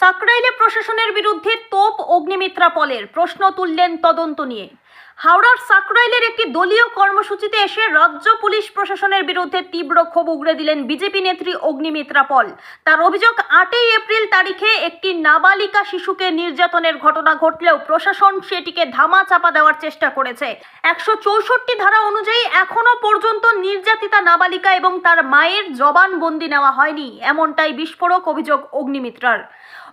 সাকরাইলে প্রশাসনের বিরুদ্ধে তোপ অগ্নিমিত্রা পলের প্রশ্ন তুললেন তদন্ত নিয়ে। হাওড়ার সাকরাইলের একটি দলীয় কর্মসূচিতে এসে রাজ্য পুলিশ প্রশাসনের বিরুদ্ধে তীব্র ক্ষোভ উগড়ে দিলেন বিজেপি নেত্রী অগ্নিমিত্রা পল। তার অভিযোগ, আটই এপ্রিল তারিখে একটি নাবালিকা শিশুকে নির্যাতনের ঘটনা ঘটলেও প্রশাসন সেটিকে ধামা চাপা দেওয়ার চেষ্টা করেছে। একশো চৌষট্টি ধারা অনুযায়ী এখনও পর্যন্ত নির্যাতিতা নাবালিকা এবং তার মায়ের জবানবন্দি নেওয়া হয়নি, এমনটাই বিস্ফোরক অভিযোগ অগ্নিমিত্রার।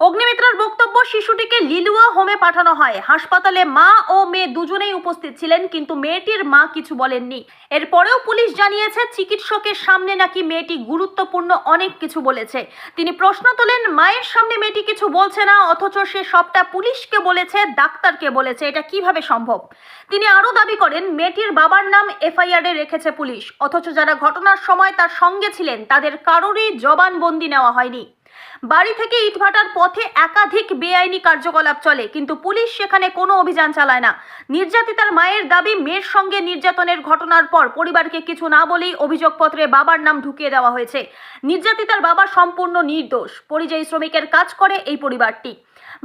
অগ্নিমিত্রার বক্তব্য, শিশুটিকে লিলুয়া হোমে পাঠানো হয়। হাসপাতালে মা ও মেয়ে দুজনেই উপস্থিত ছিলেন, কিন্তু মেয়েটির মা কিছু বলেননি। এরপরেও পুলিশ জানিয়েছে, চিকিৎসকের সামনে নাকি মেয়েটি গুরুত্বপূর্ণ অনেক কিছু বলেছে। তিনি প্রশ্ন তোলেন, মায়ের সামনে মেয়েটি কিছু বলছে না, অথচ সে সবটা পুলিশকে বলেছে, ডাক্তারকে বলেছে, এটা কীভাবে সম্ভব? তিনি আরও দাবি করেন, মেয়েটির বাবার নাম এফআইআরে রেখেছে পুলিশ, অথচ যারা ঘটনার সময় তার সঙ্গে ছিলেন, তাদের কারোরই জবানবন্দি নেওয়া হয়নি। বাড়ি থেকে ইটভাটার পথে একাধিক বেআইনি কার্যকলাপ চলে, কিন্তু পুলিশ সেখানে কোনো অভিযান চালায় না। নির্যাতিতার মায়ের দাবি, মেয়ের সঙ্গে নির্যাতনের ঘটনার পর পরিবারকে কিছু না বলেই অভিযোগপত্রে বাবার নাম ঢুকিয়ে দেওয়া হয়েছে। নির্যাতিতার বাবা সম্পূর্ণ নির্দোষ, পরিযায়ী শ্রমিকের কাজ করে এই পরিবারটি।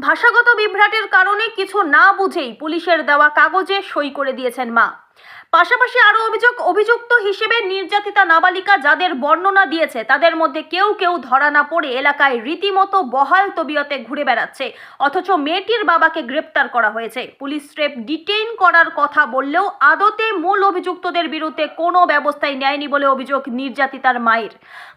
ভাষাগত বিভ্রাটের কারণে কিছু না বুঝেই পুলিশের দেওয়া কাগজে সই করে দিয়েছেন মা। পাশাপাশি আরও অভিযোগ, অভিযুক্ত হিসেবে নির্যাতিতা নাবালিকা যাদের বর্ণনা দিয়েছে, তাদের মধ্যে কেউ কেউ ধরা না পড়ে এলাকায় রীতিমতো বহাল তবিয়তে ঘুরে বেড়াচ্ছে। অথচ মেয়েটির বাবাকে গ্রেপ্তার করা হয়েছে। পুলিশ স্রেফ ডিটেইন করার কথা বললেও আদতে মূল অভিযুক্তদের বিরুদ্ধে কোনো ব্যবস্থাই নেয়নি বলে অভিযোগ নির্যাতিতার মায়ের।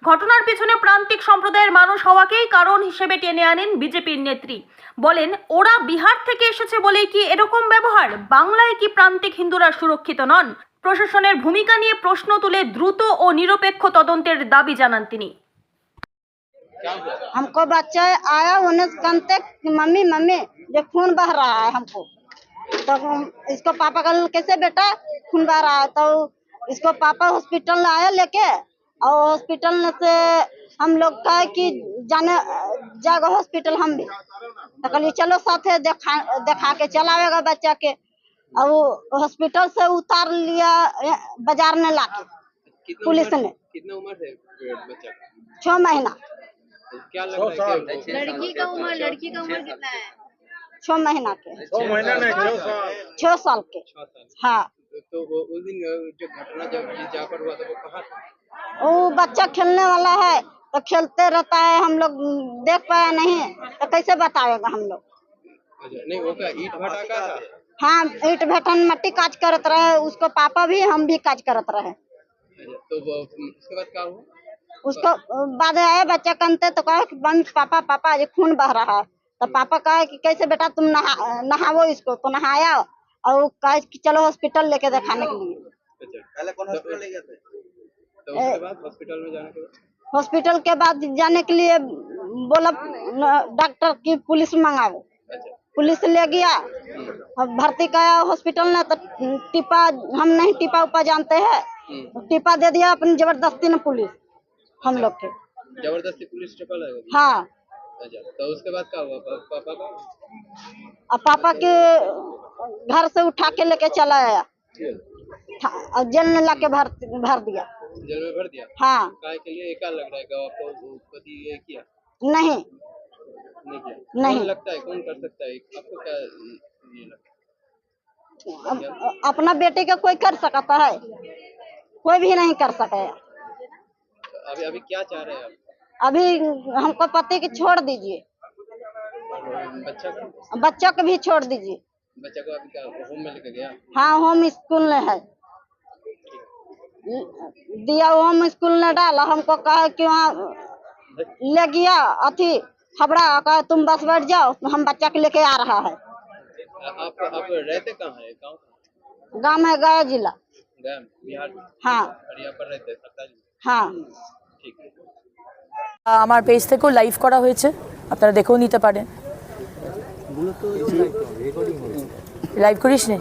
ঘটনার পিছনে প্রান্তিক সম্প্রদায়ের মানুষ হওয়াকেই কারণ হিসেবে টেনে আনেন বিজেপির নেত্রী। বলেন, ওরা বিহার থেকে এসেছে বলেই কি এরকম ব্যবহার? বাংলায় কি প্রান্তিক হিন্দুরা সুরক্ষিত নন? প্রশাসনের ভূমিকা নিয়ে প্রশ্ন তুলে দ্রুত ও নিরপেক্ষ তদন্তের দাবি জানান তিনি हमको बच्चा आया उन्हें कंते कि मम्मी मम्मी ये खून बह रहा है हमको तो हम इसको पापा का कैसे बेटा खून बह रहा है तो इसको पापा हॉस्पिटल आया लेके और हॉस्पिटल में से हम लोग कहे कि जाने जाएगा हॉस्पिटल हम भी तो कहलिए चलो साथे देखा देखा के चलावेगा बच्चा के और वो हॉस्पिटल से उतार लिया बाज़ार में लाके। कितना पुलिस ने। कितना उम्र है छह महीना। क्या लग रहा है लड़की का उम्र लड़की का उम्र कितना है? छह महीना के। छह महीना नहीं छह साल। छह साल के। हाँ। तो वो उस दिन जो घटना जब ये जहाँ पर हुआ था वो कहाँ था? वो बच्चा खेलने वाला है तो खेलते रहता है हम लोग देख पाया नहीं तो कैसे बताएगा हम लोग? अच्छा नहीं वो क्या ईट भटा का था? हाँ ईट भटन मट्टी काज करत रहे उसको पापा भी हम भी काज करत रहे। अच्छा, तो उसके बाद क्या हुआ? उसको बाद आया बच्चा कंते तो कहा कि मम्मी पापा पापा ये खून बह रहा है। तो पापा कहे कि कैसे बेटा तुम नहा नहावो इसको तो नहाया और वो कहा कि चलो हॉस्पिटल लेके दिखाने के लिए। अच्छा। पहले कौन हॉस्पिटल ले गए थे? तो उसके बाद हॉस्पिटल में जाने के बाद? हॉस्पिटल के बाद जाने के लिए बोला डॉक्टर की पुलिस मंगाओ। पुलिस ले गया। भर्ती कराया हॉस्पिटल में तो टिपा हम नहीं टिपा उपा जानते हैं। हम्म, टिपा दे दिया अपनी ज़बरदस्ती ने पुलिस हम लोग के। ज़बरदस्ती पुलिस ट्रिपल है हाँ। अच्छा तो उसके बाद क्या हुआ? पा- पापा का? अब पापा के घर से उठा के लेके चला आया। और जेल में लाके भर भर दिया। जेल में भर दिया? हाँ। के लिए क्या लग रहा है आपको पति ये किया? नहीं। नहीं नहीं। लगता है? कौन कर सकता है? आपको क्या ये लगता है? अपना बेटे का कोई कर सकता है? कोई भी नहीं कर सके। तो अभी अभी क्या चाह रहे हैं आप? अभी हमको पति की छोड़ दीजिए। बच्चा को? बच्चों को भी छोड़ दीजिए। बच्चा को अभी क्या होम में लेके गया? हाँ होम स्कूल में है। दिया होम स्कूल ने डाला। हमको कहा कि वहाँ ले गया अथी खबड़ा कहा तुम बस बैठ जाओ हम बच्चा के लेके आ रहा है आ- आप आप रहते कहाँ है गाँव कहाँ? गाँव में गया जिला गया में, बिहार में हाँ और यहाँ पर रहते हैं सरकारी में। हाँ ठीक है আমার পেজ থেকেও লাইভ করা হয়েছে আপনারা দেখেও নিতে পারেন লাইভ করিস নি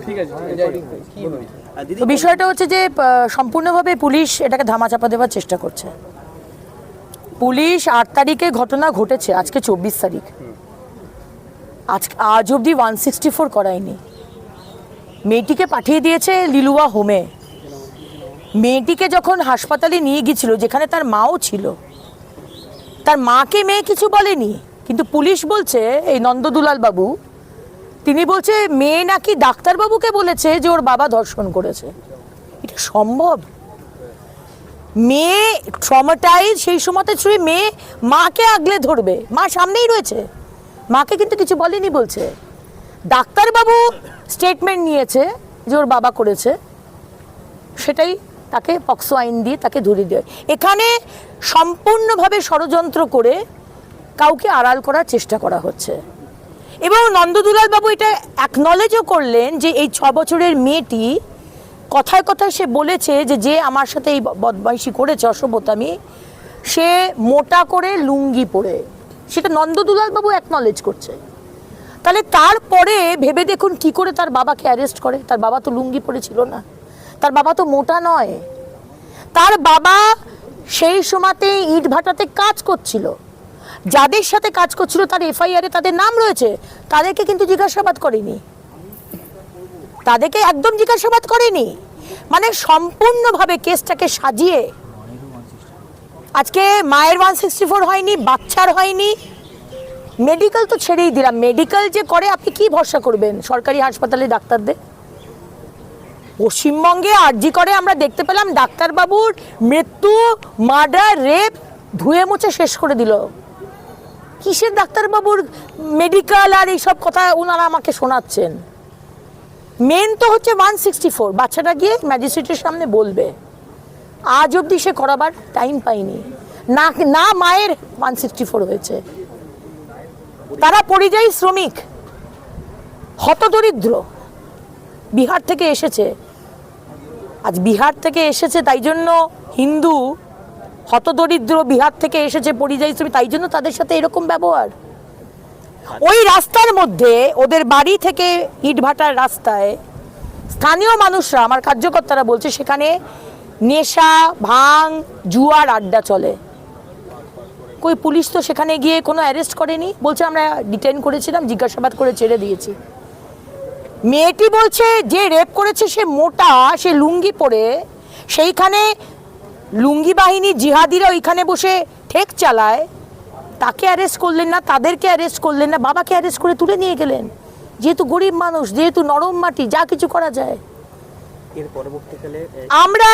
তো বিষয়টা হচ্ছে যে আহ, সম্পূর্ণভাবে পুলিশ এটাকে ধামাচাপা দেওয়ার চেষ্টা করছে পুলিশ আট তারিখে ঘটনা ঘটেছে, আজকে চব্বিশ তারিখ। আজ আজ অবধি ওয়ান সিক্সটি ফোর করায়নি। মেয়েটিকে পাঠিয়ে দিয়েছে লিলুয়া হোমে। মেয়েটিকে যখন হাসপাতালে নিয়ে গিয়েছিল, যেখানে তার মাও ছিল, তার মাকে মেয়ে কিছু বলেনি, কিন্তু পুলিশ বলছে, এই নন্দদুলাল বাবু, তিনি বলছে, মেয়ে নাকি ডাক্তারবাবুকে বলেছে যে ওর বাবা ধর্ষণ করেছে। এটা সম্ভব? মেয়ে ট্রমাটাইজ সেই সময়তে ছুঁয়ে মেয়ে মাকে আগলে ধরবে। মা সামনেই রয়েছে। মাকে কিন্তু কিছু বলেনি বলছে। ডাক্তারবাবু স্টেটমেন্ট নিয়েছে যে ওর বাবা করেছে। সেটাই তাকে পক্সো আইন দিয়ে তাকে ধরিয়ে দেয় এখানে সম্পূর্ণভাবে ষড়যন্ত্র করে কাউকে আড়াল করার চেষ্টা করা হচ্ছে। এবং নন্দদুলাল বাবু এটা অ্যাকনলেজও করলেন যে এই ছ বছরের মেয়েটি কথায় কথায় সে বলেছে যে যে আমার সাথে এই বদমাইশি করেছে অসভ্যতামি সে মোটা করে লুঙ্গি পরে, সেটা নন্দদুলাল বাবু অ্যাকনলেজ করছে। তাহলে তারপরে ভেবে দেখুন কি করে তার বাবাকে অ্যারেস্ট করে। তার বাবা তো লুঙ্গি পরেছিল না। তার বাবা তো মোটা নয়। তার বাবা সেই সময়তে ইট ভাটাতে কাজ করছিল। যাদের সাথে কাজ করছিল, তার এফআইআরে তাদের নাম রয়েছে। তাদেরকে কিন্তু জিজ্ঞাসাবাদ করেনি। তাদেরকে একদম জিজ্ঞাসাবাদ করেনি। মানে সম্পূর্ণভাবে কেসটাকে সাজিয়ে। আজকে মায়ের ওয়ান সিক্সটি ফোর হয়নি, বাচ্চার হয়নি। মেডিকেল তো ছেড়েই দিলাম। মেডিকেল যে করে, আপনি কি ভরসা করবেন? সরকারি হাসপাতালে ডাক্তারদের? পশ্চিমবঙ্গে আরজি করে আমরা দেখতে পেলাম, ডাক্তারবাবুর মৃত্যু, মার্ডার, রেপ ধুয়ে মুছে শেষ করে দিল। কিসের ডাক্তারবাবুর মেডিকেল আর এইসব কথা ওনারা আমাকে শোনাচ্ছেন? মেন তো হচ্ছে ওয়ান সিক্সটি ফোর বাচ্চাটা গিয়ে ম্যাজিস্ট্রেটের সামনে বলবে। আজ অবধি সে করাবার টাইম পাইনি না না মায়ের ওয়ান সিক্সটি ফোর হয়েছে। তারা পরিযায়ী শ্রমিক। হতদরিদ্র। বিহার থেকে এসেছে। আজ বিহার থেকে এসেছে, তাই জন্য হিন্দু, হতদরিদ্র বিহার থেকে এসেছে পরিযায়ী শ্রমিক, তাই জন্য তাদের সাথে এরকম ব্যবহার। ওই রাস্তার মধ্যে ওদের বাড়ি থেকে ইটভাটার রাস্তায় স্থানীয় মানুষরা, আমার কার্যকর্তারা বলছে সেখানে নেশা ভাং জুয়ার আড্ডা চলে। কই পুলিশ তো সেখানে গিয়ে কোনো অ্যারেস্ট করেনি? বলছে আমরা ডিটেন করেছিলাম, জিজ্ঞাসাবাদ করে ছেড়ে দিয়েছি। মেয়েটি বলছে যে রেপ করেছে সে মোটা, সে লুঙ্গি পরে, সেইখানে লুঙ্গি বাহিনী জিহাদিরা ওইখানে বসে ঠেক চালায়। তাকে অ্যারেস্ট করলেন না তাদেরকে অ্যারেস্ট করলেন না বাবাকে অ্যারেস্ট করে তুলে নিয়ে গেলেন। যেহেতু গরিব মানুষ যেহেতু নরম মাটি যা কিছু করা যায়। এর পরবর্তীকালে আমরা